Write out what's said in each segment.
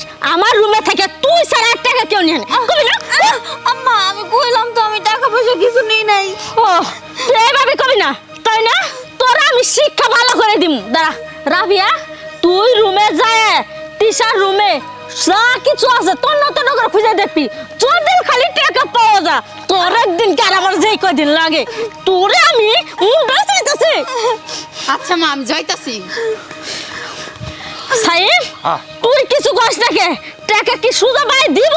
সত্যি করে কত টাকা কই রাখছস আমার রুমে থেকে তুই এক টাকা কেউ নিয়ে কবি না? আম্মা আমি কইলাম তো আমি টাকা পয়সা কিছু নেই নাই। ও এইভাবে কবি না। তাই না? তোরা আমি শিক্ষা ভালো করে দিম। দাঁড়া রাবিয়া তুই রুমে যায় তিশার রুমে যা কিছু আছে তোর নতুন করে খুঁজে দেখবি। যদি খালি টাকা পাওয়া যা তোর একদিন কার আমার যেই কদিন লাগে? তোরে আমি মুন্ডা চাইতেছি আচ্ছা মা আমি যাইতাছি। আহ। তুই কিছু কস নাকি টাকা কি সুদা ভাই দিব?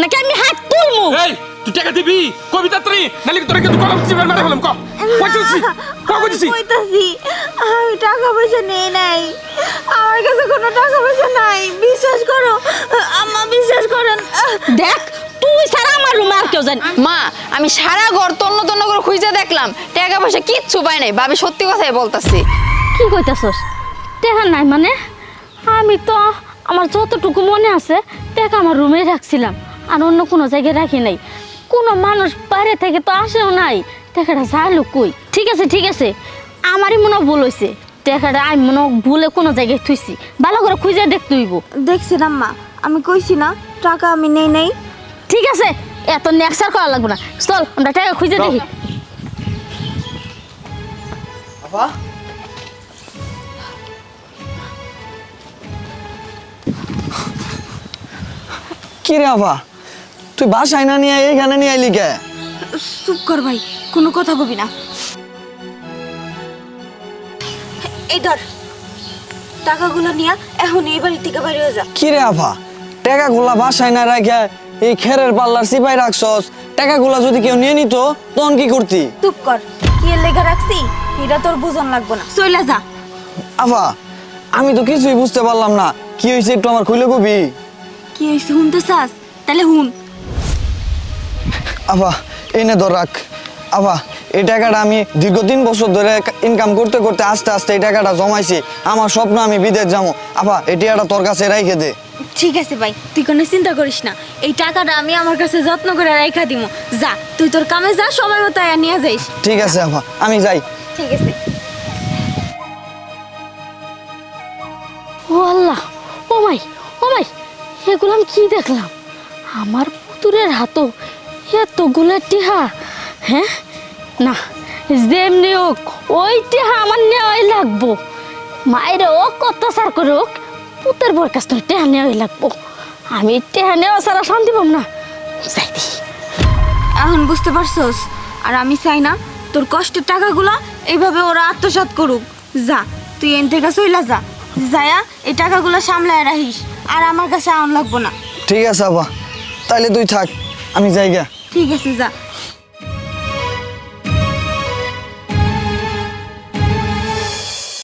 নাকি আমি হাত তুলমু? এই তুই টাকা দিবি? কবিতা তুই নালে তোরা কিন্তু কলম চিপে মারা হলাম ক। কইছিস ক কইছিস কইতাছি আমি টাকা পয়সা নেই নাই। আমার কাছে কোনো টাকা পয়সা নাই। বিশ্বাস করো আম্মা বিশ্বাস করেন। দেখ তুই ছাড়া আমার রুমে আর কেউ জানি মা আমি সারা ঘর তন্ন তন্ন করে খুঁজে দেখলাম। টাকা পয়সা কিচ্ছু পাই নাই। ভাবি সত্যি কথাই বলতাছি। কি কইতাছস? টাকা নাই মানে? আমি তো আমার যতটুকু মনে আছে টাকা আমার রুমে রাখছিলাম। আর অন্য কোনো জায়গায় রাখি নাই। কোনো মানুষ বাইরে থেকে তো আসেও নাই। টাকাটা যাইলো কই? ঠিক আছে ঠিক আছে। আমারই মনে ভুল হয়েছে টাকাটা আমি মনে ভুলে কোনো জায়গায় থুইছি। ভালো করে খুঁজে দেখতে হইব। দেখছেন আম্মা আমি কইছি না টাকা আমি নেই নাই। ঠিক আছে এত নেক্সার করা লাগবে না। চল আমরা টাকা খুঁজে দেখি। আপা কি রে আপা তুই বাসায় না নিয়ে এইখানে নিয়ে আইলি কে? চুপ কর ভাই কোনো কথা কবি না। এই ধর টাকাগুলো নিয়ে এখন এই বাড়ি থেকে বাইরে হয়ে যা। কি রে টাকাগুলা বাসায় না রেখে এই খেরের পাল্লার সিপাই রাখছস? টাকাগুলা যদি কেউ নিয়ে নিত তখন কি করতি? চুপ কর কি লেখা রাখছি এটা তোর বুঝন লাগবো না। চলে যা। আমি তো কিছুই বুঝতে পারলাম না। কি হয়েছে একটু আমার খুলে কবি? কি হয়েছে? শুনতে চাস তাহলে হুন আপা এনে ধর রাখ। আপা এই টাকাটা আমি দীর্ঘ তিন বছর ধরে ইনকাম করতে করতে আস্তে আস্তে এই টাকাটা জমাইছি। আমার স্বপ্ন আমি বিদেশ যাব। আপা এই টাকাটা তোর কাছে রেখে দে। ঠিক আছে ভাই তুই কোনো চিন্তা করিস না। এই টাকাটা আমি আমার কাছে যত্ন করে রাখা দিব যা তুই তোর কামে যা সময় মতো আয়া নিয়ে যাইস। ঠিক আছে আপা আমি যাই। ঠিক আছে। ও আল্লাহ। এগুলো আমি কি দেখলাম? আমার পুতুরের হাতও এতগুলো টিহা। হ্যাঁ? না, যেমনি হোক, ওই টিহা আমার নেওয়াই লাগবো। মায়ের ও অত্যাচার করে হোক পুতের বর কাছ থেকে টেহা নেওয়াই লাগবো। আমি টেহা নেওয়া ছাড়া শান্তি পাব না। যাই এখন বুঝতে পারছস? আর আমি চাই না তোর কষ্টের টাকাগুলো এইভাবে ওরা আত্মসাৎ করুক। যা, তুই এন থেকে চইলা যা। যায়া এই টাকাগুলো সামলায় রাখিস। আর আমার কাছে আউন লাগবো না। ঠিক আছে আপা তাইলে তুই থাক আমি যাই গা ঠিক আছে যা।